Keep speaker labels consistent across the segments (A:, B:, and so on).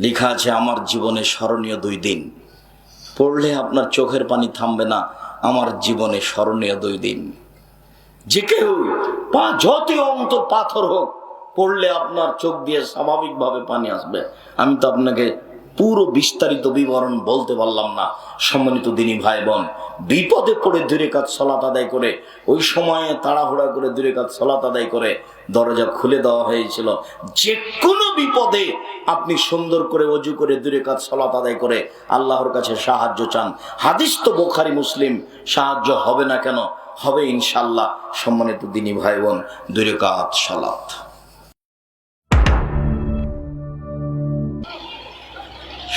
A: লেখা আছে, আমার জীবনে স্মরণীয় দুই দিন। পড়লে আপনার চোখের পানি থামবে না, আমার জীবনে স্মরণীয় দুই দিন। যে কেউ পা যতই অন্ত পাথর হোক, পড়লে আপনার চোখ দিয়ে স্বাভাবিকভাবে পানি আসবে। আমি তো আপনাকে পুরো বিস্তারিত বিবরণ বলতে পারলাম না। সম্মানিত দিনী ভাই বোন বিপদে পড়ে দূরে কাজ সলাত আদায় করে, ওই সময়ে তাড়াহুড়া করে দূরে কাজ সলাত আদায় করে দরজা খুলে দেওয়া হয়েছিল। যে কোনো বিপদে আপনি সুন্দর করে অজু করে দূরে কাজ সলাত আদায় করে আল্লাহর কাছে সাহায্য চান। হাদিস তো বোখারি, মুসলিম, সাহায্য হবে না কেন? হবে ইনশাল্লাহ সম্মানিত দিনী ভাই বোন দূরে কাজ সলাত।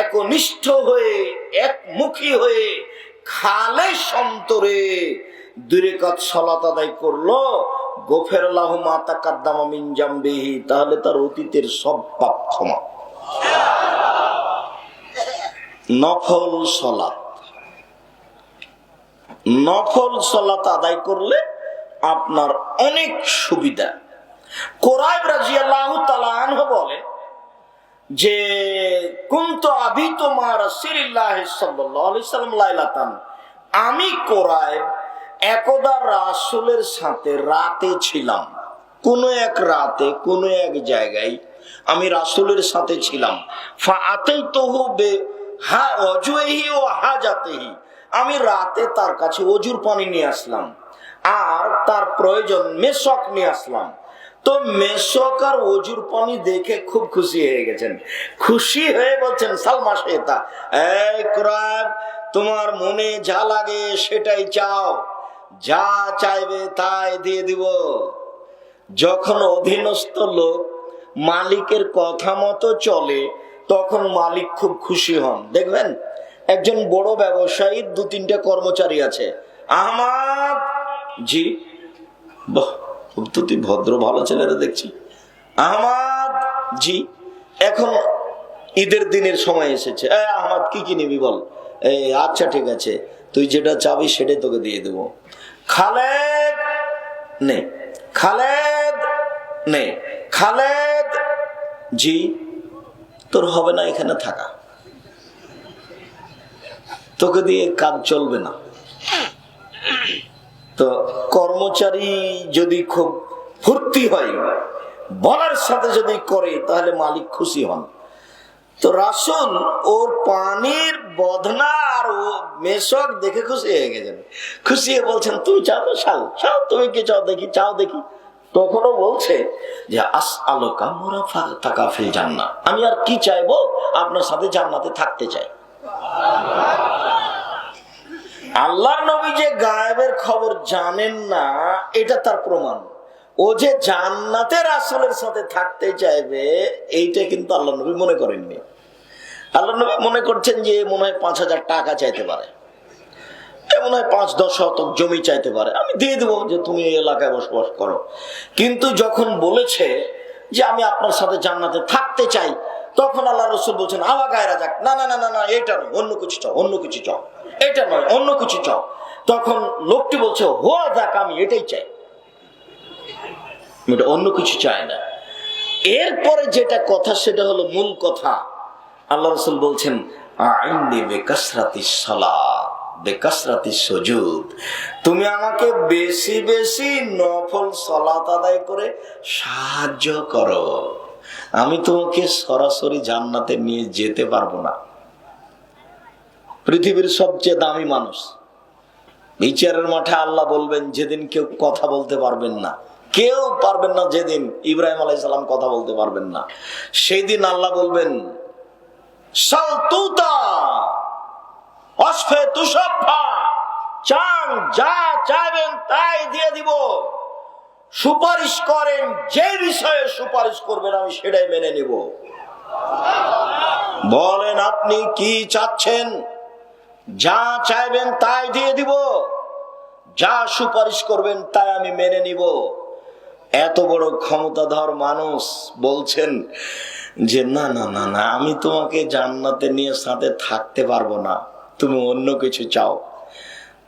A: একনিষ্ঠ হয়ে, একমুখী হয়ে, খালে সন্তরে দূরে কাজ সলাত আদায় করল। গোফের লাহ মাতা কাদ্দামা মিনজাম্বিহি তাহলে তার অতীতের সব পাপ ক্ষমা। নফল সলাত। নফল সলাত আদায় করলে আপনার অনেক সুবিধা। কোরআব রাজিয়াল্লাহু তালা বলেন যে, কুন্ত আবি তোমার সিরিল্লাহ সাল্লাল্লাহু আলাইহি সাল্লাম লাইলাতান? আমি কোরআব একদা রাসূলের সাথে রাতে ছিলাম। কোন এক রাতে, কোন এক জায়গায় আমি রাসূলের সাথে ছিলাম। আমি রাতে তার কাছে অজুর পানি নিয়ে আসলাম। আর তার প্রয়োজন মেশক নিয়ে আসলাম। তো মেশক আর অজুর পানি দেখে খুব খুশি হয়ে গেছেন। খুশি হয়ে বলছেন, সালমা শেতা তোমার মনে যা লাগে সেটাই চাও। যা চাইবে তাই দিয়ে দিব। যখন অধীনস্থ লোক মালিকের কথা মতো চলে, তখন মালিক খুব খুশি হন। দেখবেন, একজন বড় ব্যবসায়ীর দু তিনটা কর্মচারী আছে। আহমাদ, জি, বাহ। খুব তো তুই ভদ্র ভালো ছেলেরা দেখছি। আহমাদ জি, এখন ঈদের দিনের সময় এসেছে। আহমাদ, কি কি নিবি বল? এই আচ্ছা ঠিক আছে। তুই যেটা চাবি সেটাই তোকে দিয়ে দেবো। খালেদ, নে। খালেদ নে। খালেদ জি, তোর হবে না, এখানে থাকা। তোকে দিয়ে কাজ চলবে না। তো কর্মচারী যদি খুব ফুর্তি হয়, বলার সাথে যদি করে, তাহলে মালিক খুশি হন। তো রাসুল ওর পানির বদনা আর ও মেশক দেখে খুশি হয়ে গেছেন। খুশি হয়ে বলছেন, তুমি চাও তো, চাও চাও, তুমি কি চাও দেখি চাও দেখি? তখনও বলছে যে আস আলোকা মোরা থাকা ফিল জান্না আমি আর কি চাইব? আপনার সাথে জান্নাতে থাকতে চাই। আল্লাহর নবী যে গায়েবের খবর জানেন না, এটা তার প্রমাণ। ও যে জান্নাতের রাসুলের সাথে থাকতে চাইবে, এইটা কিন্তু আল্লাহ নবী মনে করেননি। আল্লাহ নবী মনে করছেন যে মনে হয় পাঁচ হাজার টাকা চাইতে পারে। মনে হয় পাঁচ দশ শতক জমি চাইতে পারে। আমি দিয়ে দেবো যে তুমি এই এলাকায় বসবাস করো। কিন্তু যখন বলেছে যে আমি আপনার সাথে জান্নাতে থাকতে চাই তখন আল্লাহ রসুল বলছেন, আওয়া গায়রা যাক। না না না না না এটা নয়, অন্য কিছু চাও, অন্য কিছু চাও। এটা নয়, অন্য কিছু চাও। তখন লোকটি বলছে হো যাক, আমি এটাই চাই। অন্য কিছু চাই না। এরপরে যেটা কথা, সেটা হলো মূল কথা। আল্লাহ রসুল বলছেন, আইনি বেকাসরাতি সালা বেকাসরাতি সজুদ। তুমি আমাকে বেশি বেশি নফল সলাত আদায় করে সাহায্য করো। আমি তোমাকে সরাসরি জান্নাতে নিয়ে যেতে পারব না। পৃথিবীর সবচেয়ে দামি মানুষ। বিচারের মাঠে আল্লাহ বলবেন, যেদিন কেউ কথা বলতে পারবেন না। কেউ পারবেন না যেদিন ইব্রাহিম আলাইসাল্লাম কথা বলতে পারবেন না। সেই দিন আল্লাহ বলবেন চাইবেন তাই দিয়ে দিব। সুপারিশ করেন, যে বিষয়ে সুপারিশ করবেন, আমি সেটাই মেনে নিব। বলেন, আপনি কি চাচ্ছেন? যা চাইবেন তাই দিয়ে দিব। যা সুপারিশ করবেন তাই আমি মেনে নিব। এত বড় ক্ষমতাধর মানুষ বলছেন যে, না না না না, আমি তোমাকে জান্নাতে নিয়ে সাথে থাকতে পারব না। তুমি অন্য কিছু চাও।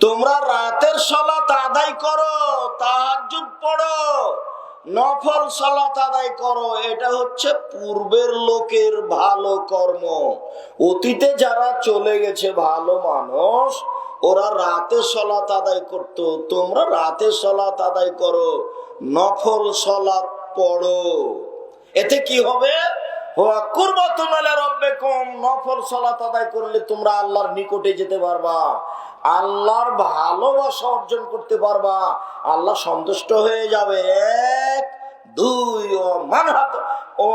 A: তোমরা রাতের সালাত আদায় করো, তাহাজ্জুদ পড়ো, নফল সালাত আদায় করো, এটা হচ্ছে পূর্বের লোকের ভালো কর্ম। অতীতে যারা চলে গেছে ভালো মানুষ, ওরা রাতে সলাত আদায় করত। তোমরা রাতে সলাত আদায় করো, নফল সলাত পড়ো। এতে কি হবে? নফল সলাত করলে তোমরা নিকটে যেতে পারবা। আল্লাহর ভালোবাসা অর্জন করতে পারবা। আল্লাহ সন্তুষ্ট হয়ে যাবে। এক, দুই, ও ও